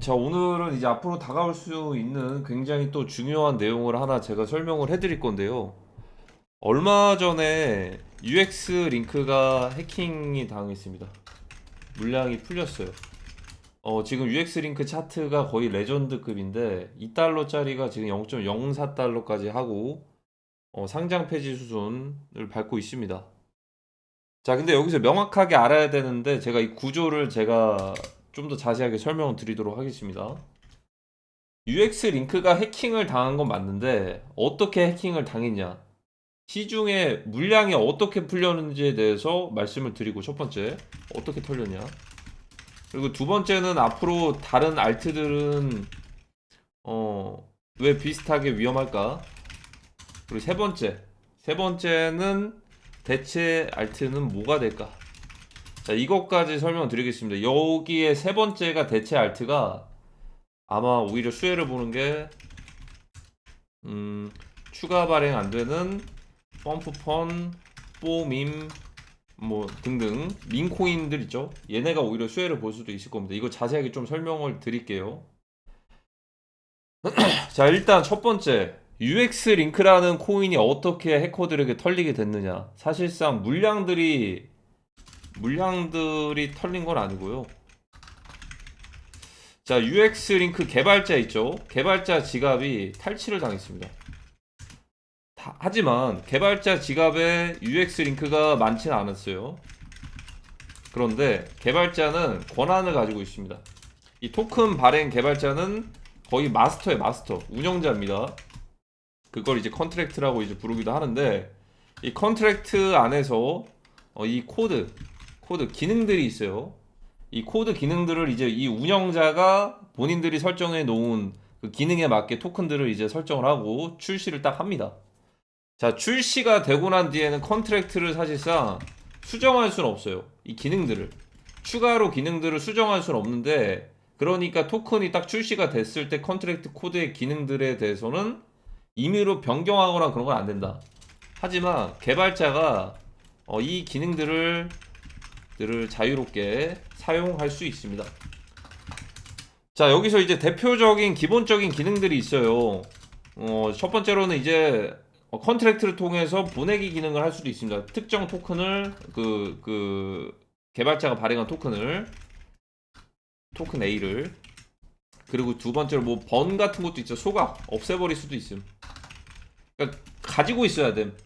자, 오늘은 이제 앞으로 다가올 수 있는 굉장히 또 중요한 내용을 하나 제가 설명을 해드릴 건데요. 얼마 전에 UX 링크가 해킹이 당했습니다. 물량이 풀렸어요. 어, 지금 UX 링크 차트가 거의 레전드급인데 2달러짜리가 지금 0.04달러까지 하고 어, 상장 폐지 수준을 밟고 있습니다. 자, 근데 여기서 명확하게 알아야 되는데 제가 이 구조를 제가 좀 더 자세하게 설명을 드리도록 하겠습니다. UX 링크가 해킹을 당한 건 맞는데 어떻게 해킹을 당했냐? 시중에 물량이 어떻게 풀렸는지에 대해서 말씀을 드리고 첫 번째 어떻게 털렸냐? 그리고 두 번째는 앞으로 다른 알트들은 어 왜 비슷하게 위험할까? 그리고 세 번째 세 번째는 대체 알트는 뭐가 될까? 자, 이것까지 설명을 드리겠습니다. 여기에 세 번째가 대체 알트가 아마 오히려 수혜를 보는 게, 음, 추가 발행 안 되는 펌프펀, 뽀밈, 뭐 등등 민코인들 있죠? 얘네가 오히려 수혜를 볼 수도 있을 겁니다. 이거 자세하게 좀 설명을 드릴게요. 자, 일단 첫 번째. UX 링크라는 코인이 어떻게 해커들에게 털리게 됐느냐. 사실상 물량들이 물량들이 털린 건 아니고요. 자, UX 링크 개발자 있죠? 개발자 지갑이 탈취를 당했습니다. 다- 하지만 개발자 지갑에 UX 링크가 많지는 않았어요. 그런데 개발자는 권한을 가지고 있습니다. 이 토큰 발행 개발자는 거의 마스터의 마스터, 운영자입니다. 그걸 이제 컨트랙트라고 이제 부르기도 하는데 이 컨트랙트 안에서 어, 이 코드 코드 기능들이 있어요. 이 코드 기능들을 이제 이 운영자가 본인들이 설정해 놓은 그 기능에 맞게 토큰들을 이제 설정을 하고 출시를 딱 합니다. 자, 출시가 되고 난 뒤에는 컨트랙트를 사실상 수정할 수는 없어요. 이 기능들을. 추가로 기능들을 수정할 수는 없는데, 그러니까 토큰이 딱 출시가 됐을 때 컨트랙트 코드의 기능들에 대해서는 임의로 변경하거나 그런 건 안 된다. 하지만 개발자가 어, 이 기능들을 들을 자유롭게 사용할 수 있습니다. 자, 여기서 이제 대표적인 기본적인 기능들이 있어요. 어, 첫 번째로는 이제 어, 컨트랙트를 통해서 보내기 기능을 할 수도 있습니다. 특정 토큰을 그, 그 개발자가 발행한 토큰을 토큰 A를 그리고 두 번째로 뭐 번 같은 것도 있죠. 소각 없애버릴 수도 있음. 그러니까 가지고 있어야 됨.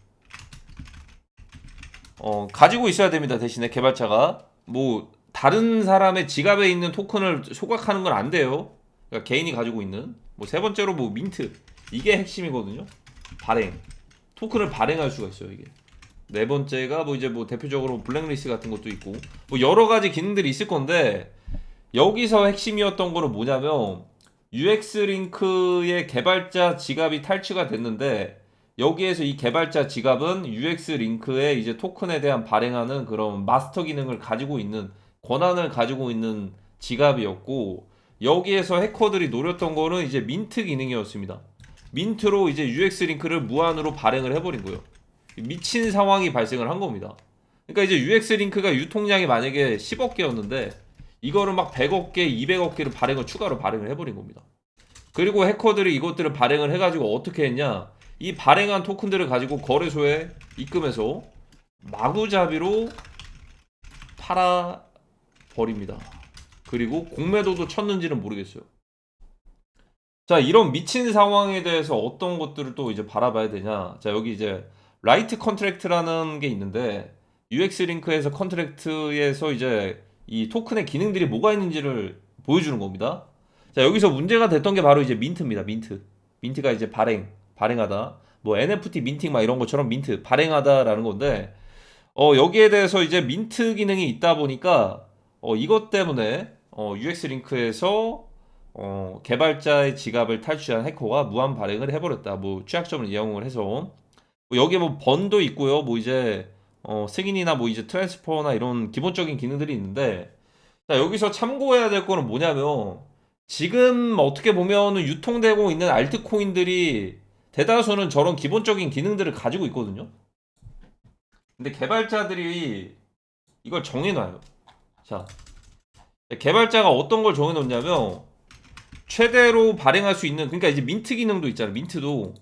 어, 가지고 있어야 됩니다. 대신에 개발자가 뭐 다른 사람의 지갑에 있는 토큰을 소각하는 건 안 돼요. 그러니까 개인이 가지고 있는 뭐 세 번째로 뭐 민트 이게 핵심이거든요. 발행 토큰을 발행할 수가 있어요. 이게 네 번째가 뭐 이제 뭐 대표적으로 블랙리스트 같은 것도 있고 뭐 여러 가지 기능들이 있을 건데 여기서 핵심이었던 거는 뭐냐면 UX 링크의 개발자 지갑이 탈취가 됐는데 여기에서 이 개발자 지갑은 UX 링크의 이제 토큰에 대한 발행하는 그런 마스터 기능을 가지고 있는 권한을 가지고 있는 지갑이었고 여기에서 해커들이 노렸던 거는 이제 민트 기능이었습니다. 민트로 이제 UX 링크를 무한으로 발행을 해버린 거예요. 미친 상황이 발생을 한 겁니다. 그러니까 이제 UX 링크가 유통량이 만약에 10억 개였는데 이거를 막 100억 개, 200억 개를 발행을 추가로 발행을 해버린 겁니다. 그리고 해커들이 이것들을 발행을 해가지고 어떻게 했냐? 이 발행한 토큰들을 가지고 거래소에 입금해서 마구잡이로 팔아 버립니다. 그리고 공매도도 쳤는지는 모르겠어요. 자, 이런 미친 상황에 대해서 어떤 것들을 또 이제 바라봐야 되냐? 자, 여기 이제 라이트 컨트랙트라는 게 있는데 UX 링크에서 컨트랙트에서 이제 이 토큰의 기능들이 뭐가 있는지를 보여주는 겁니다. 자, 여기서 문제가 됐던 게 바로 이제 민트입니다. 민트. 민트가 이제 발행, 발행하다. 뭐 NFT 민팅 막 이런 것처럼 민트, 발행하다라는 건데, 어, 여기에 대해서 이제 민트 기능이 있다 보니까, 어, 이것 때문에, 어, UX 링크에서, 어, 개발자의 지갑을 탈취한 해커가 무한 발행을 해버렸다. 뭐, 취약점을 이용을 해서. 뭐 여기에 뭐, 번도 있고요. 뭐, 이제, 어, 승인이나 뭐, 이제 트랜스퍼나 이런 기본적인 기능들이 있는데, 자, 여기서 참고해야 될 거는 뭐냐면, 지금 어떻게 보면은 유통되고 있는 알트코인들이 대다수는 저런 기본적인 기능들을 가지고 있거든요. 근데 개발자들이 이걸 정해놔요. 자, 개발자가 어떤 걸 정해놓냐면 최대로 발행할 수 있는 그러니까 이제 민트 기능도 있잖아요. 민트도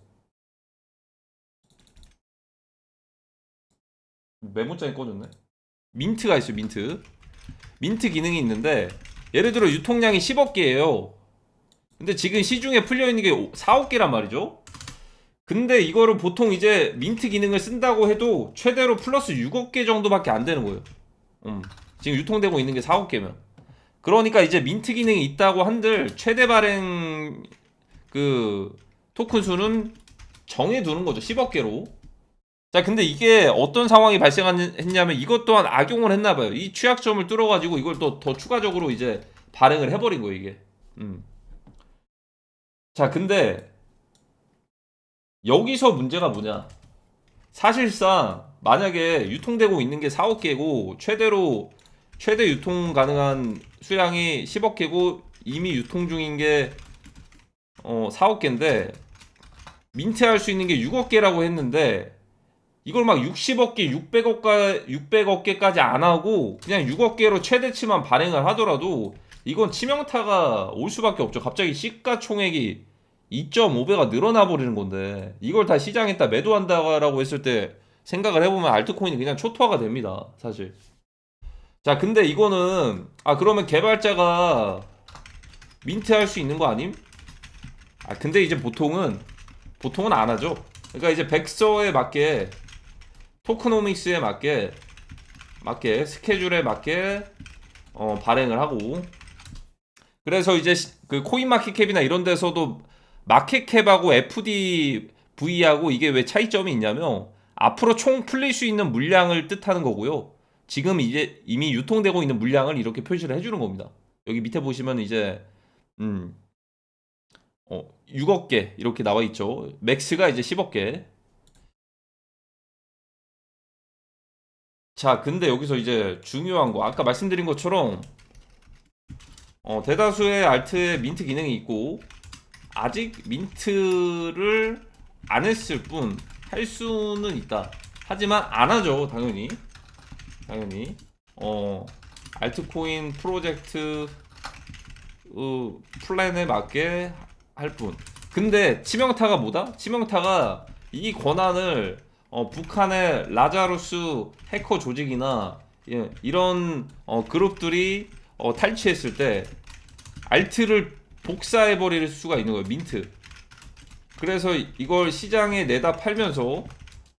메모장이 꺼졌네. 민트가 있어요. 민트. 민트 기능이 있는데 예를 들어 유통량이 10억 개예요. 근데 지금 시중에 풀려 있는 게 4억 개란 말이죠. 근데 이거를 보통 이제 민트 기능을 쓴다고 해도 최대로 플러스 6억 개 정도밖에 안 되는 거예요. 음, 지금 유통되고 있는 게 4억 개면. 그러니까 이제 민트 기능이 있다고 한들 최대 발행 그 토큰 수는 정해 두는 거죠. 10억 개로. 자, 근데 이게 어떤 상황이 발생했냐면 이것 또한 악용을 했나 봐요. 이 취약점을 뚫어 가지고 이걸 또 더 추가적으로 이제 발행을 해 버린 거예요, 이게. 음. 자, 근데 여기서 문제가 뭐냐? 사실상 만약에 유통되고 있는 게 4억 개고 최대로 최대 유통 가능한 수량이 10억 개고 이미 유통 중인 게 어, 4억 개인데 민트할 수 있는 게 6억 개라고 했는데 이걸 막 60억 개, 600억 가 600억 개까지 안 하고 그냥 6억 개로 최대치만 발행을 하더라도 이건 치명타가 올 수밖에 없죠. 갑자기 시가총액이 2.5배가 늘어나 버리는 건데 이걸 다 시장에다 매도한다라고 했을 때 생각을 해보면 알트코인이 그냥 초토화가 됩니다. 사실. 자, 근데 이거는 아 그러면 개발자가 민트할 수 있는 거 아님? 아 근데 이제 보통은 보통은 안 하죠. 그러니까 이제 백서에 맞게 토크노믹스에 맞게 맞게 스케줄에 맞게 어, 발행을 하고 그래서 이제 시- 그 코인 마켓캡이나 이런 데서도 마켓캡하고 FDV하고 이게 왜 차이점이 있냐면 앞으로 총 풀릴 수 있는 물량을 뜻하는 거고요. 지금 이제 이미 유통되고 있는 물량을 이렇게 표시를 해주는 겁니다. 여기 밑에 보시면 이제 음, 어, 6억 개 이렇게 나와 있죠. 맥스가 이제 10억 개. 자, 근데 여기서 이제 중요한 거 아까 말씀드린 것처럼 어, 대다수의 알트에 민트 기능이 있고 아직 민트를 안 했을 뿐 할 수는 있다. 하지만 안 하죠, 당연히. 당연히. 어, 알트코인 프로젝트 어, 플랜에 맞게 할 뿐. 근데 치명타가 뭐다? 치명타가 이 권한을 어, 북한의 라자루스 해커 조직이나 예, 이런 어, 그룹들이 어, 탈취했을 때 알트를 복사해 버릴 수가 있는 거예요. 민트. 그래서 이걸 시장에 내다 팔면서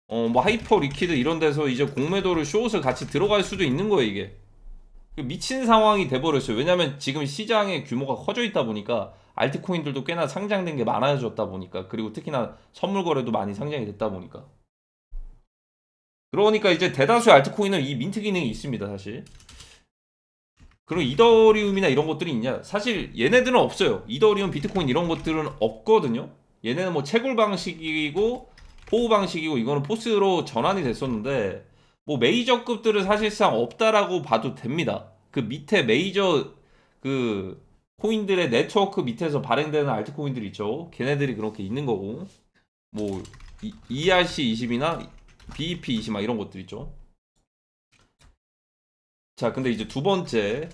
어, 뭐 하이퍼 리퀴드 이런 데서 이제 공매도를 숏을 같이 들어갈 수도 있는 거예요, 이게. 그 미친 상황이 돼버렸어요. 왜냐면 지금 시장의 규모가 커져 있다 보니까 알트코인들도 꽤나 상장된 게 많아졌다 보니까 그리고 특히나 선물 거래도 많이 상장이 됐다 보니까 그러니까 이제 대다수의 알트코인은 이 민트 기능이 있습니다, 사실. 그리고 이더리움이나 이런 것들이 있냐? 사실 얘네들은 없어요. 이더리움, 비트코인 이런 것들은 없거든요. 얘네는 뭐 채굴 방식이고 포우 방식이고 이거는 포스로 전환이 됐었는데 뭐 메이저급들은 사실상 없다라고 봐도 됩니다. 그 밑에 메이저 그 코인들의 네트워크 밑에서 발행되는 알트코인들 있죠. 걔네들이 그렇게 있는 거고 뭐 이- ERC20이나 BEP20 막 이런 것들 있죠. 자, 근데 이제 두 번째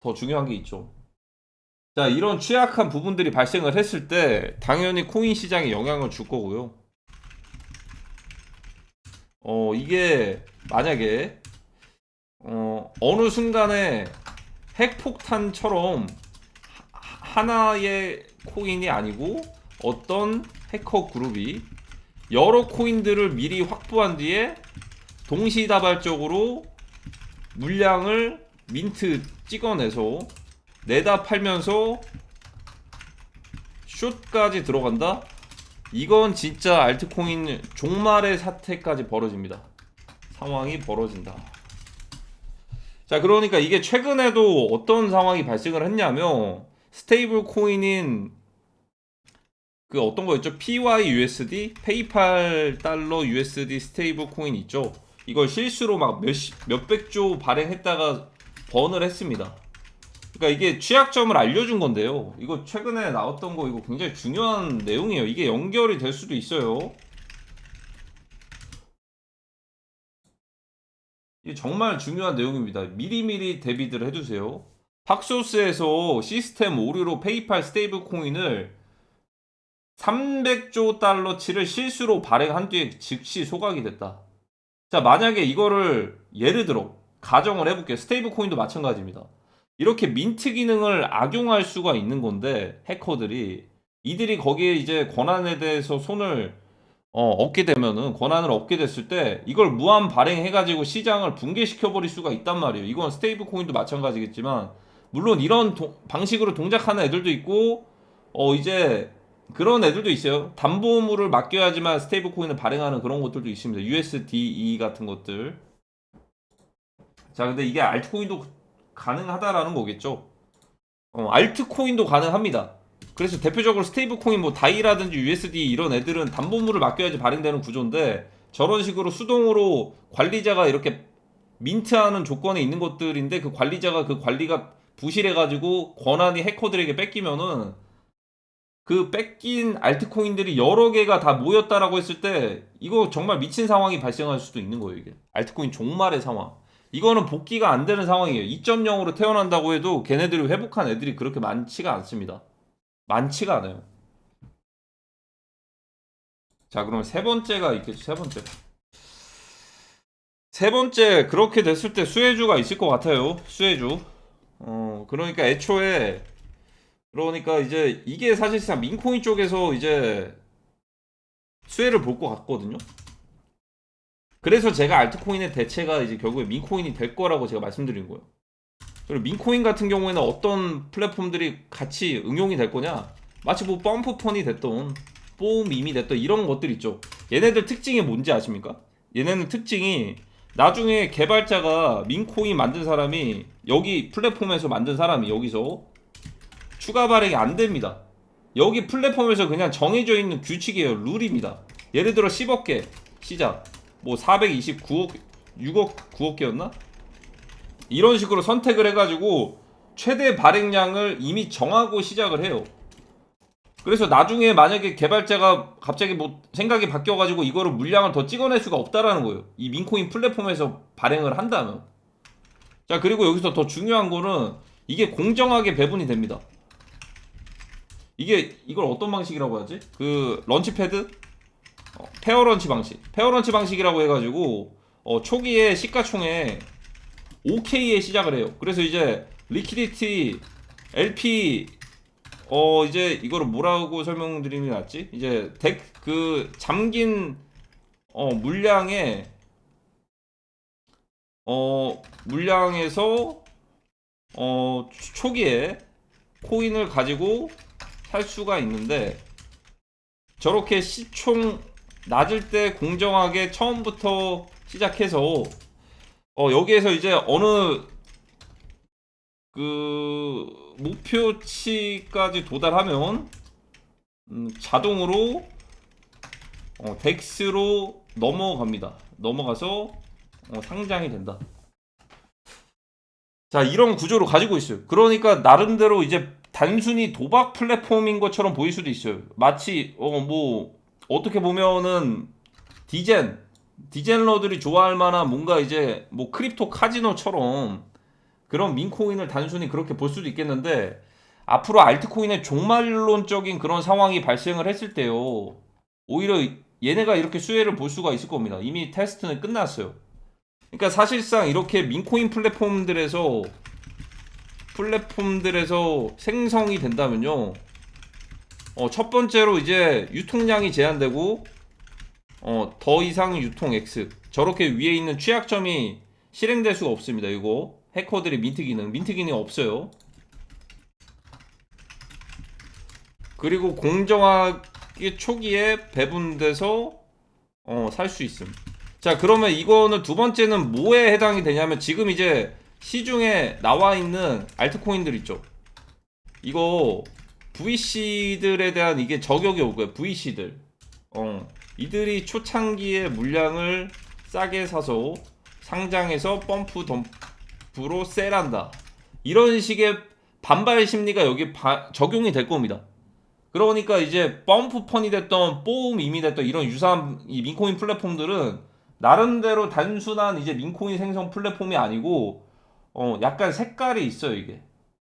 더 중요한 게 있죠. 자, 이런 취약한 부분들이 발생을 했을 때 당연히 코인 시장에 영향을 줄 거고요. 어, 이게 만약에 어, 어느 순간에 핵폭탄처럼 하- 하나의 코인이 아니고 어떤 해커 그룹이 여러 코인들을 미리 확보한 뒤에 동시다발적으로 물량을 민트 찍어내서 내다 팔면서 숏까지 들어간다? 이건 진짜 알트코인 종말의 사태까지 벌어집니다. 상황이 벌어진다. 자, 그러니까 이게 최근에도 어떤 상황이 발생을 했냐면 스테이블 코인인 그 어떤 거였죠? PYUSD, 페이팔 달러 USD 스테이블 코인 있죠? 이걸 실수로 막 몇백 조 발행했다가 번을 했습니다. 그러니까 이게 취약점을 알려준 건데요. 이거 최근에 나왔던 거 이거 굉장히 중요한 내용이에요. 이게 연결이 될 수도 있어요. 이게 정말 중요한 내용입니다. 미리미리 대비들 해두세요. 팍소스에서 시스템 오류로 페이팔 스테이블 코인을 300조 달러치를 실수로 발행한 뒤에 즉시 소각이 됐다. 자, 만약에 이거를 예를 들어 가정을 해볼게요. 스테이블 코인도 마찬가지입니다. 이렇게 민트 기능을 악용할 수가 있는 건데 해커들이 이들이 거기에 이제 권한에 대해서 손을 어, 얻게 되면은 권한을 얻게 됐을 때 이걸 무한 발행해가지고 시장을 붕괴시켜 버릴 수가 있단 말이에요. 이건 스테이블 코인도 마찬가지겠지만 물론 이런 도- 방식으로 동작하는 애들도 있고 어 이제 그런 애들도 있어요. 담보물을 맡겨야지만 스테이블 코인을 발행하는 그런 것들도 있습니다. USDE 같은 것들. 자, 근데 이게 알트코인도 가능하다라는 거겠죠. 어, 알트코인도 가능합니다. 그래서 대표적으로 스테이블 코인 뭐 다이라든지 USD 이런 애들은 담보물을 맡겨야지 발행되는 구조인데 저런 식으로 수동으로 관리자가 이렇게 민트하는 조건에 있는 것들인데 그 관리자가 그 관리가 부실해 가지고 권한이 해커들에게 뺏기면은 그 뺏긴 알트코인들이 여러 개가 다 모였다라고 했을 때 이거 정말 미친 상황이 발생할 수도 있는 거예요 이게. 알트코인 종말의 상황. 이거는 복귀가 안 되는 상황이에요. 2.0으로 태어난다고 해도 걔네들이 회복한 애들이 그렇게 많지가 않습니다. 많지가 않아요. 자 그럼 세 번째가 있겠죠 세 번째. 세 번째 그렇게 됐을 때 수혜주가 있을 것 같아요 수혜주. 어 그러니까 애초에 그러니까 이제 이게 사실상 민코인 쪽에서 이제 수혜를 볼 것 같거든요. 그래서 제가 알트코인의 대체가 이제 결국에 민코인이 될 거라고 제가 말씀드린 거예요. 그리고 민코인 같은 경우에는 어떤 플랫폼들이 같이 응용이 될 거냐? 마치 뭐 펌프펀이 됐던 뽀밈이 됐던 이런 것들 있죠. 얘네들 특징이 뭔지 아십니까? 얘네는 특징이 나중에 개발자가 민코인 만든 사람이 여기 플랫폼에서 만든 사람이 여기서 추가 발행이 안 됩니다. 여기 플랫폼에서 그냥 정해져 있는 규칙이에요. 룰입니다. 예를 들어 10억 개 시작. 뭐 429억 6억 9억 개였나? 이런 식으로 선택을 해 가지고 최대 발행량을 이미 정하고 시작을 해요. 그래서 나중에 만약에 개발자가 갑자기 뭐 생각이 바뀌어 가지고 이거를 물량을 더 찍어낼 수가 없다라는 거예요. 이 민코인 플랫폼에서 발행을 한다면. 자, 그리고 여기서 더 중요한 거는 이게 공정하게 배분이 됩니다. 이게 이걸 어떤 방식이라고 하지? 그 런치패드 어, 페어 런치 방식, 페어 런치 방식이라고 해가지고 어, 초기에 시가총액 5K에 시작을 해요. 그래서 이제 리퀴디티 LP 어 이제 이거를 뭐라고 설명드리는 게 낫지? 이제 덱 그 잠긴 어 물량에 어 물량에서 어 초기에 코인을 가지고 살 수가 있는데 저렇게 시총 낮을 때 공정하게 처음부터 시작해서 어 여기에서 이제 어느 그 목표치까지 도달하면 음, 자동으로 어, 덱스로 넘어갑니다. 넘어가서 어, 상장이 된다. 자 이런 구조로 가지고 있어요. 그러니까 나름대로 이제 단순히 도박 플랫폼인 것처럼 보일 수도 있어요. 마치 어 뭐 어떻게 보면은 디젠 디젠러들이 좋아할 만한 뭔가 이제 뭐 크립토 카지노처럼 그런 민코인을 단순히 그렇게 볼 수도 있겠는데 앞으로 알트코인의 종말론적인 그런 상황이 발생을 했을 때요. 오히려 얘네가 이렇게 수혜를 볼 수가 있을 겁니다. 이미 테스트는 끝났어요. 그러니까 사실상 이렇게 민코인 플랫폼들에서 플랫폼들에서 생성이 된다면요. 어, 첫 번째로 이제 유통량이 제한되고 어, 더 이상 유통 X 저렇게 위에 있는 취약점이 실행될 수가 없습니다. 이거 해커들의 민트 기능, 민트 기능이 없어요. 그리고 공정하게 초기에 배분돼서 어, 살 수 있음. 자, 그러면 이거는 두 번째는 뭐에 해당이 되냐면 지금 이제 시중에 나와 있는 알트코인들 있죠. 이거 VC들에 대한 이게 저격이 올 거예요. VC들. 어. 이들이 초창기에 물량을 싸게 사서 상장해서 펌프 덤프로 셀한다. 이런 식의 반발 심리가 여기 바- 적용이 될 겁니다. 그러니까 이제 펌프펀이 됐던 뽀음 이미 됐던 이런 유사한 이 민코인 플랫폼들은 나름대로 단순한 이제 민코인 생성 플랫폼이 아니고 어 약간 색깔이 있어요 이게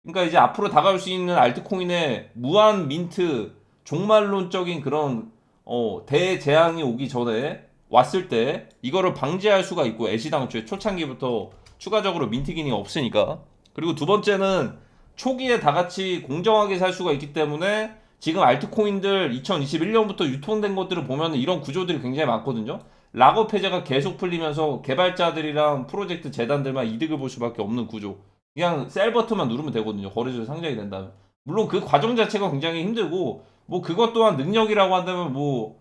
그러니까 이제 앞으로 다가올 수 있는 알트코인의 무한 민트 종말론적인 그런 어, 대재앙이 오기 전에 왔을 때 이거를 방지할 수가 있고 애시 당초에 초창기부터 추가적으로 민트 기능이 없으니까 그리고 두 번째는 초기에 다 같이 공정하게 살 수가 있기 때문에 지금 알트코인들 2021년부터 유통된 것들을 보면 이런 구조들이 굉장히 많거든요. 락업 해제가 계속 풀리면서 개발자들이랑 프로젝트 재단들만 이득을 볼 수밖에 없는 구조. 그냥 셀 버튼만 누르면 되거든요. 거래소에 상장이 된다면. 물론 그 과정 자체가 굉장히 힘들고 뭐 그것 또한 능력이라고 한다면 뭐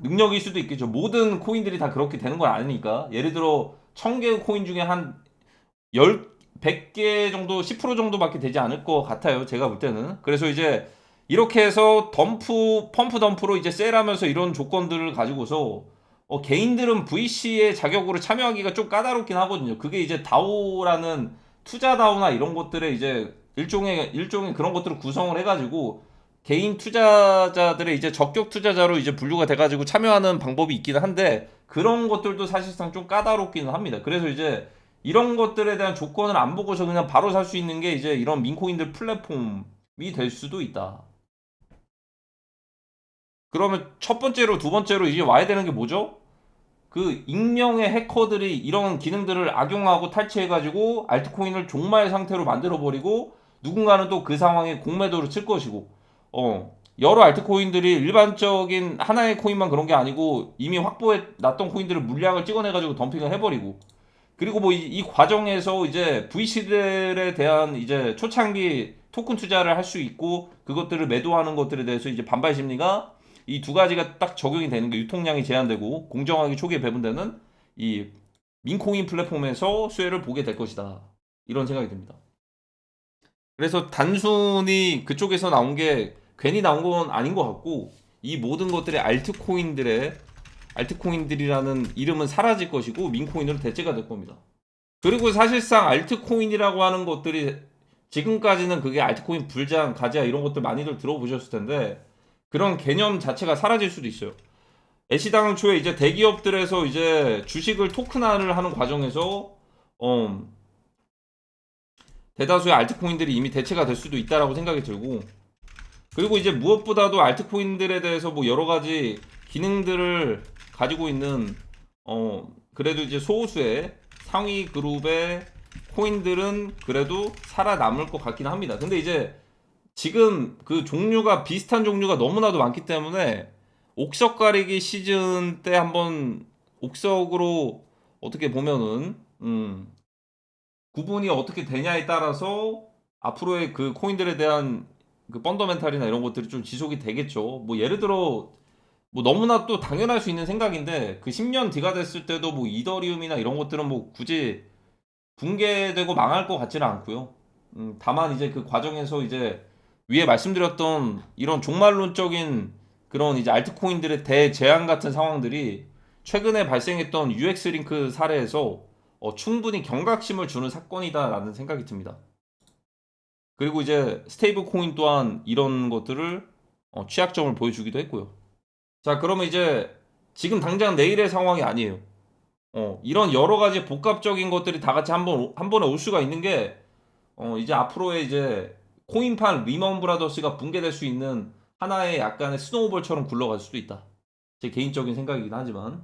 능력일 수도 있겠죠. 모든 코인들이 다 그렇게 되는 건 아니니까. 예를 들어 1000개의 코인 중에 한 10, 100개 정도, 10% 정도밖에 되지 않을 것 같아요. 제가 볼 때는. 그래서 이제 이렇게 해서 덤프, 펌프 덤프로 이제 셀하면서 이런 조건들을 가지고서 어, 개인들은 VC의 자격으로 참여하기가 좀 까다롭긴 하거든요. 그게 이제 다오라는 투자 다오나 이런 것들의 이제 일종의 일종의 그런 것들을 구성을 해가지고 개인 투자자들의 이제 적격 투자자로 이제 분류가 돼가지고 참여하는 방법이 있기는 한데 그런 것들도 사실상 좀 까다롭기는 합니다. 그래서 이제 이런 것들에 대한 조건을 안 보고서 그냥 바로 살 수 있는 게 이제 이런 민코인들 플랫폼이 될 수도 있다. 그러면 첫 번째로 두 번째로 이제 와야 되는 게 뭐죠? 그 익명의 해커들이 이런 기능들을 악용하고 탈취해가지고 알트코인을 종말 상태로 만들어버리고 누군가는 또 그 상황에 공매도를 칠 것이고 어 여러 알트코인들이 일반적인 하나의 코인만 그런 게 아니고 이미 확보해 놨던 코인들을 물량을 찍어내가지고 덤핑을 해버리고 그리고 뭐 이 과정에서 이제 VC들에 대한 이제 초창기 토큰 투자를 할 수 있고 그것들을 매도하는 것들에 대해서 이제 반발 심리가 이 두 가지가 딱 적용이 되는 게 유통량이 제한되고 공정하게 초기에 배분되는 이 민코인 플랫폼에서 수혜를 보게 될 것이다. 이런 생각이 듭니다. 그래서 단순히 그쪽에서 나온 게 괜히 나온 건 아닌 것 같고 이 모든 것들의 알트코인들의 알트코인들이라는 이름은 사라질 것이고 민코인으로 대체가 될 겁니다. 그리고 사실상 알트코인이라고 하는 것들이 지금까지는 그게 알트코인 불장, 가지아 이런 것들 많이들 들어보셨을 텐데 그런 개념 자체가 사라질 수도 있어요. 애시당 초에 이제 대기업들에서 이제 주식을 토큰화를 하는 과정에서 어, 대다수의 알트코인들이 이미 대체가 될 수도 있다라고 생각이 들고 그리고 이제 무엇보다도 알트코인들에 대해서 뭐 여러 가지 기능들을 가지고 있는 어 그래도 이제 소수의 상위 그룹의 코인들은 그래도 살아남을 것 같긴 합니다. 근데 이제 지금 그 종류가 비슷한 종류가 너무나도 많기 때문에 옥석 가리기 시즌 때 한번 옥석으로 어떻게 보면은 음 구분이 어떻게 되냐에 따라서 앞으로의 그 코인들에 대한 그 펀더멘탈이나 이런 것들이 좀 지속이 되겠죠. 뭐 예를 들어 뭐 너무나 또 당연할 수 있는 생각인데 그 10년 뒤가 됐을 때도 뭐 이더리움이나 이런 것들은 뭐 굳이 붕괴되고 망할 것 같지는 않고요. 음, 다만 이제 그 과정에서 이제 위에 말씀드렸던 이런 종말론적인 그런 이제 알트코인들의 대재앙 같은 상황들이 최근에 발생했던 UX 링크 사례에서 어, 충분히 경각심을 주는 사건이다라는 생각이 듭니다. 그리고 이제 스테이블 코인 또한 이런 것들을 어, 취약점을 보여주기도 했고요. 자, 그러면 이제 지금 당장 내일의 상황이 아니에요. 어, 이런 여러 가지 복합적인 것들이 다 같이 한 번, 한 번에 올 수가 있는 게, 어, 이제 앞으로의 이제 코인판 리먼 브라더스가 붕괴될 수 있는 하나의 약간의 스노우볼처럼 굴러갈 수도 있다. 제 개인적인 생각이긴 하지만.